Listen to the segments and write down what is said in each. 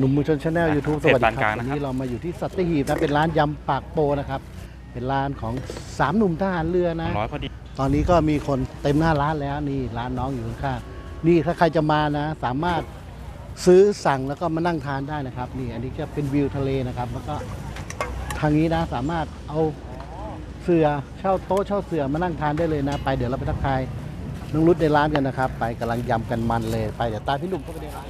หนุ่มมือชนชาแนลยูทูบสเขตวัสดีปานคกรัลาบงวันนะครับนี้เรามาอยู่ที่สัตหีบนะเป็นร้านยำปากโปนะครับ เป็นร้านของสามหนุ่มทหารเรือนะร้อยพอดีตอนนี้ก็มีคนเต็มหน้าร้านแล้วนี่ร้านน้องอยู่ข้างๆนี่ถ้าใครจะมานะ สามารถซื้อสั่งแล้วก็มานั่งทานได้นะครับ นี่อันนี้จะเป็นวิวทะเลนะครับ แล้วก็ทางนี้นะสามารถเอาเสือเช่าโต๊ะเช่าเสือมานั่งทานได้เลยนะ ไปเดี๋ยวเราไปทักทายน้องรุดในร้านกันนะครับ ไปกำลังยำกันมันเลย ไปเดี๋ยวตามพี่หนุ่มเข้าไปในร้านนี่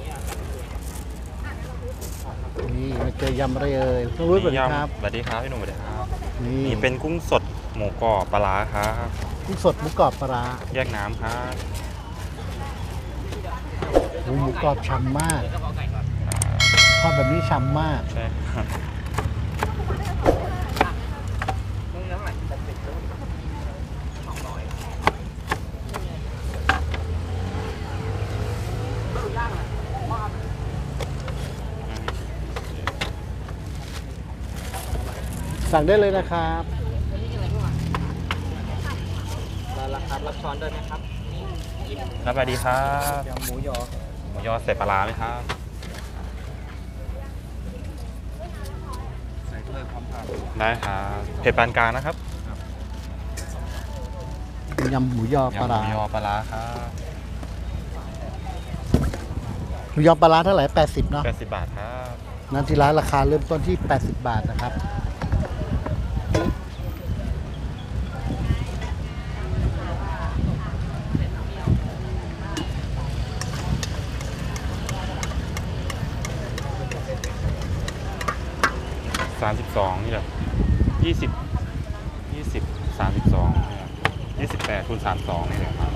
มาเจอยำอะไรเอ่ยน้องรุดสวัสดีครับสวัสดีครับพี่หนุ่มสวัสดีครับนี่นี่เป็นกุ้งสดหมูกรอบปลาร้าครับกุ้งสดหมูกรอบปลาร้าแยกน้ำครับหมูหมูกรอบฉ่ำมากทอดแบบนี้ฉ่ำมาก ใช่ครับ สั่งได้เลยนะครับราคารับช้อนด้วยไหมครับครับสวัสดีครับยำหมูยอหมูยอใส่ปลาร้าไหมครับใส่ถ้วยพร้อมผักได้ครับเผ็ดปานกลางนะครับยำหมูยอปลาร้าหมูยอปลาร้าครับหมูยอปลาร้าเท่าไหร่80เนาะแปดสิบบาทครับ นั้นที่ร้านราคาเริ่มต้นที่ 80 บาทนะครับ สามสิบสองนี่แหละยี่สิบยี่สิบสามสิบสองนี่แหละยี่สิบแปดคูณสามสองนี่แหละครับ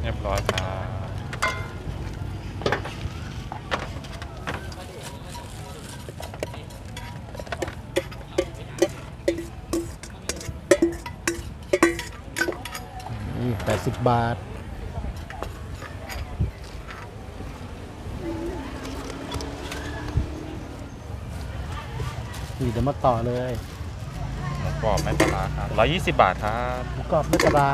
เรียบร้อยครับ นี่ 80 บาท นี่เดี๋ยวมาต่อเลยหมูกรอบไม่ปลาร้าครับร้อยยี่สิบบาทครับหมูกรอบไม่ปลาร้า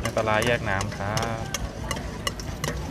ไม่ปลาร้าแยกน้ำครับ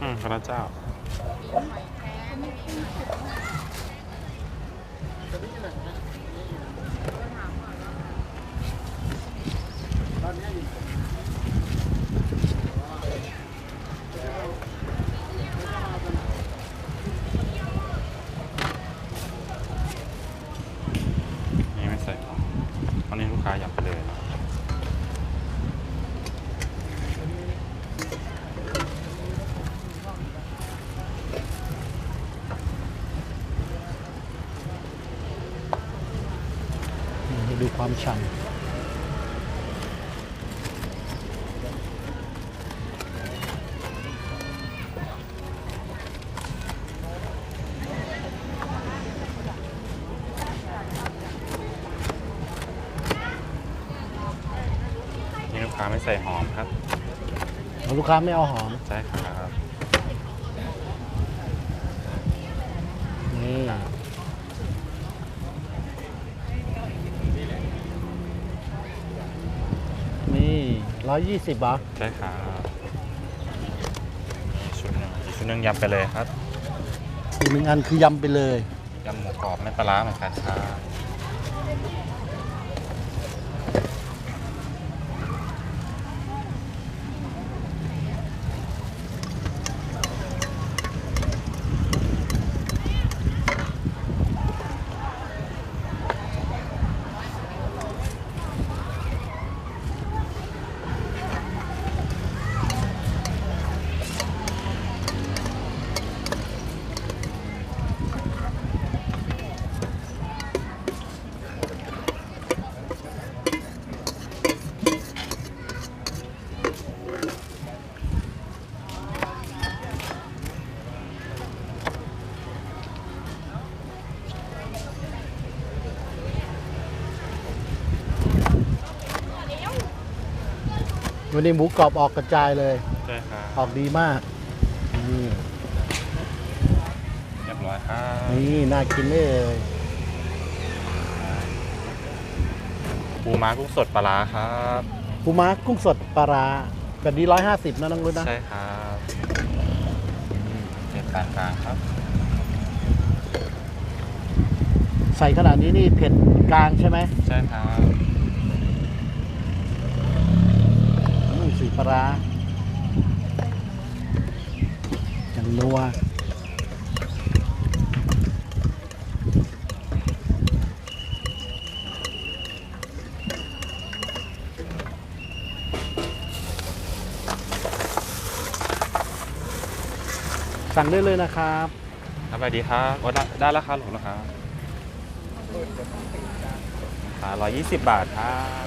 อืมพระเจ้า นี่ไม่ใส่ตอนนี้ลูกค้าอยากไปเลย นี่ให้ดูความฉ่ำนี่ลูกค้าไม่ใส่หอมครับแล้วลูกค้าไม่เอาหอม ใช่ครับ นี่ ร้อยยี่สิบเหรอใช่ครับชุดหนึ่งอีกชุดหนึ่งยำไปเลยครับอีกหนึ่งอันคือยำไปเลย ยำหมูกรอบไม่ปลาร้าเหมือนกันครับ วันนี้หมูกรอบออกกระจายเลย ใช่ครับออกดีมากนี่เรียบร้อยครับนี่น่ากินเลยปูม้ากุ้งสดปลาร้าครับปูม้ากุ้งสดปลาร้าแบบนี้ร้อยห้าสิบนะน้องรุ่นนะใช่ครับอืมเผ็ดปานกลางครับ ใส่ขนาดนี้นี่เผ็ดกลางใช่ไหมใช่ครับ อืมสี ปลาร้าอย่างนัวสั่งได้เลยนะครับครับสวัสดีครับโอ้ได้ได้แล้วครับหลวงนะครับขาร้อยยี่สิบบาทครับ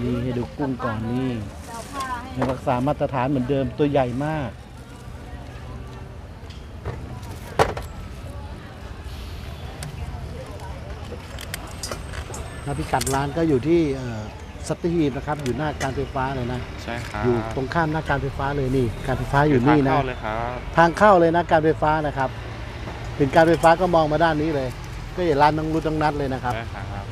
นี่ให้ดูกุ้งก่อนนี่ยังรักษามาตรฐานเหมือนเดิมตัวใหญ่มากถ้าพิกัดร้านก็อยู่ที่เอ่อสัตหีบนะครับ อยู่หน้าการไฟฟ้าเลยนะ ใช่ครับอยู่ตรงข้ามหน้าการไฟฟ้าเลยนี่ การไฟฟ้าอยู่ทางนี่นะเข้าเลยครับทางเข้าเลยนะการไฟฟ้านะครับ ถึงการไฟฟ้าก็มองมาด้านนี้เลย ก็เห็นร้านน้องรุดน้องนัดเลยนะครับ ใช่ครับ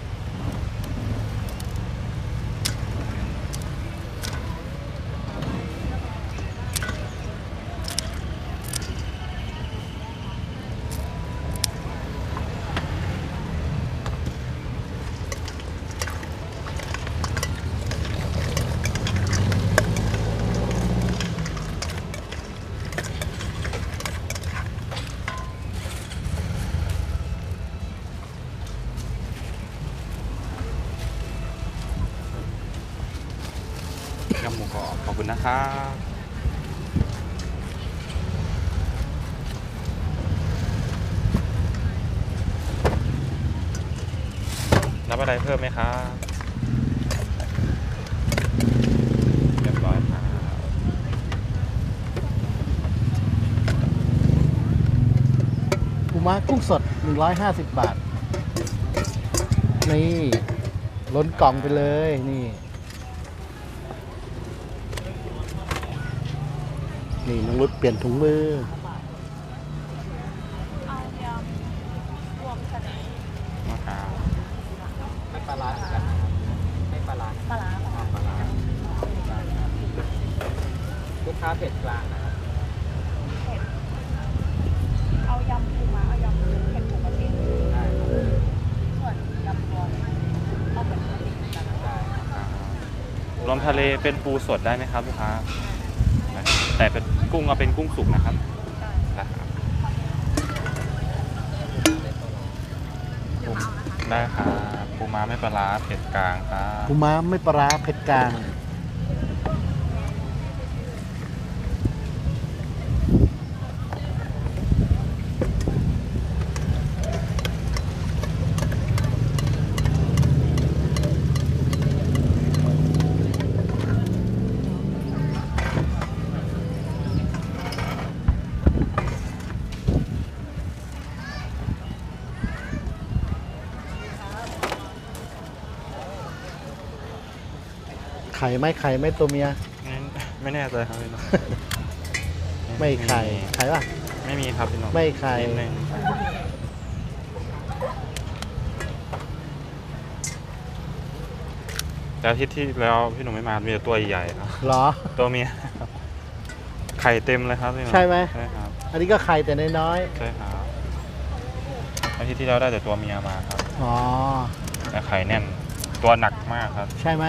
ยำหมูกรอบขอบ คุณนะครับรับอะไรเพิ่มไหมครับเรียบร้อยครับปูม้ากุ้งสด 150 บาท นี่ ล้นกล่องไปเลยนี่ นี่น้องรุดเปลี่ยนถุงมือ เอายำรวมทะเลนะครับไม่ปลาร้าเหมือนกันไม่ปลาร้าปลาร้าอ๋อปลาร้าลูกค้าเผ็ดกลางนะครับเผ็ดเอายำปูม้าเอายำเผ็ดปกติได้ครับส่วนยำรวมเอาเผ็ดปกติกันได้ครับครับรวมทะเลเป็นปูสดได้ไหมครับลูกค้า แต่เป็น กุ้งเอาเป็นกุ้งสุกนะครับได้ได้ครับได้ครับปูม้าไม่ปลาร้าเผ็ดกลางครับปูม้าไม่ปลาร้าเผ็ดกลาง ข่ไหมไข่ไหมตัวเมียไม่ไม่แน่ใจครับพี่น้องไม่ไข่ไข่ป่ะไม่มีครับพี่หนุ่มไม่ไข่ นิดนึงแต่อาทิตย์ที่แล้วพี่หนุ่มไม่มา มีแต่ตัวใหญ่ๆครับเหรอ ตัวเมียครับไข่เต็มเลยครับพี่นุ่มใช่ไหม ใช่ครับ อันนี้ก็ไข่แต่น้อยใช่ครับอาทิตย์ที่แล้วได้แต่ตัวเมียมาครับ ๆอ๋อ แต่ไข่แน่น ตัวหนักมากครับ ใช่ไหม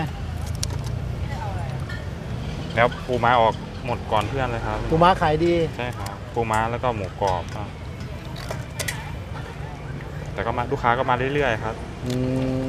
แล้วปูม้าออกหมดก่อนเพื่อนเลยครับ ปูม้าขายดี ใช่ครับปูม้าแล้วก็หมูกรอบครับแต่ก็มาลูกค้าก็มาเรื่อยๆครับ อืม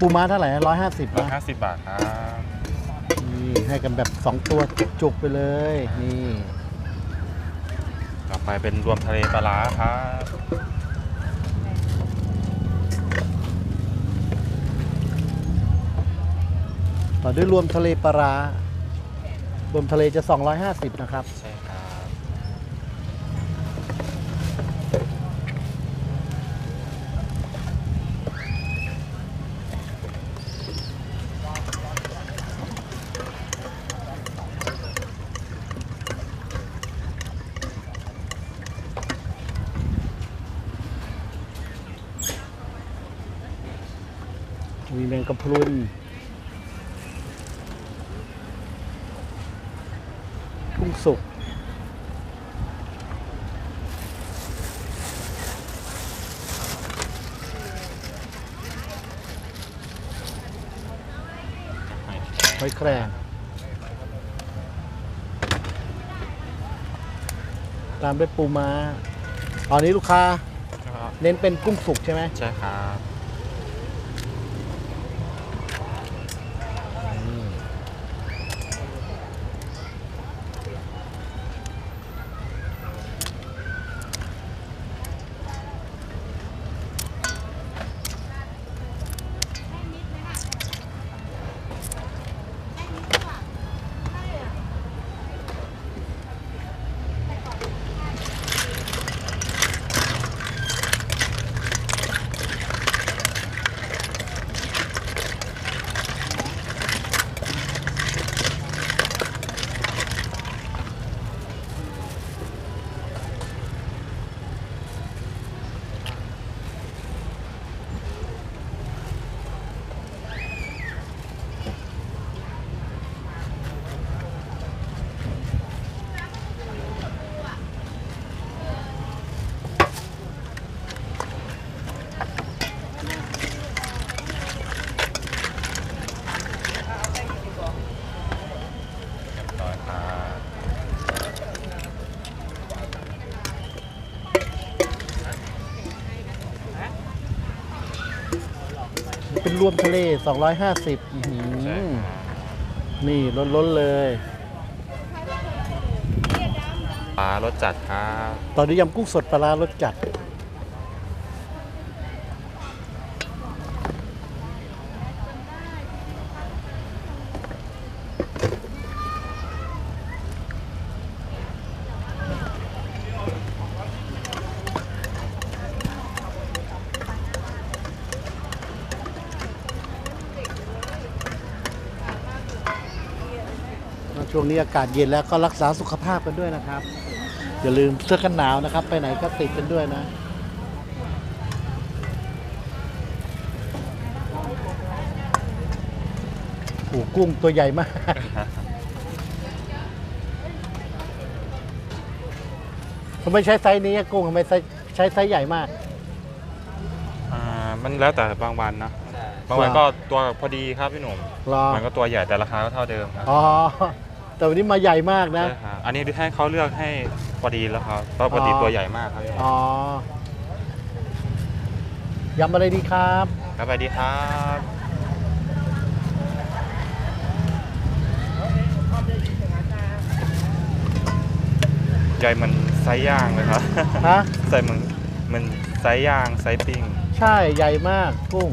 ปูม้าเท่าไหร่ร้อยห้าสิบร้อยนะห้าสิบบาทครับนี่ให้กันแบบสองตัวจุกๆไปเลย นี่ ต่อไปเป็นรวมทะเลปลาร้าครับต่อด้วยรวมทะเลปลาร้ารวมทะเลจะ 250 นะครับ ใช่ครับ มีแมงกะพรุนกุ้งสุกหอยแครงตามด้วยปูม้าตอนนี้ลูกค้าครับเน้นเป็นกุ้งสุกใช่ไหม ใช่ครับ รวมทะเล 250อื้อหือใช่ครับนี่ล้นๆเลย ปลารสจัดครับตอนนี้ยำกุ้งสดปลาร้ารสจัด ช่วงนี้อากาศเย็นแล้วก็รักษาสุขภาพกันด้วยนะครับ อย่าลืมเสื้อกันหนาวนะครับ ไปไหนก็ติดกันด้วยนะโอ้กุ้งตัวใหญ่มาก ทำไมใช้ไซส์นี้กุ้งทำไมใช้ไซส์ใหญ่มาก อ่ามันแล้วแต่บางวันนะบางวันก็ตัวพอดีครับพี่หนุ่มมันก็ตัวใหญ่แต่ราคาก็เท่าเดิมครับ อ๋อ แต่วันนี้มาใหญ่มากนะ ใช่ครับอันนี้ให้เขาเลือกให้พอดีแล้วครับเพราะปกติอ๋อ ตัวใหญ่มากครับพี่หนุ่มอ๋อยำอะไรดีครับ ครับสวัสดีครับใหญ่เหมันไซส์ย่างเลยครับ ฮะ ใส่เหมันเหมันไซส์ย่างไซส์ปิ้ง ใช่ใหญ่มากกุ้ง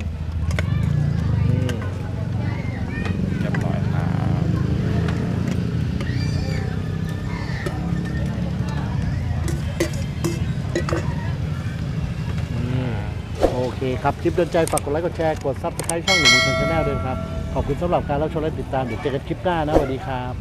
ครับคลิปโดนใจฝากกดไลค์กดแชร์กดซับสไครต์ช่องหนุ่มมือชนชาแนลด้วยครับ ขอบคุณสำหรับการรับชมและติดตามเดี๋ยวเจอกันคลิปหน้านะสวัสดีครับ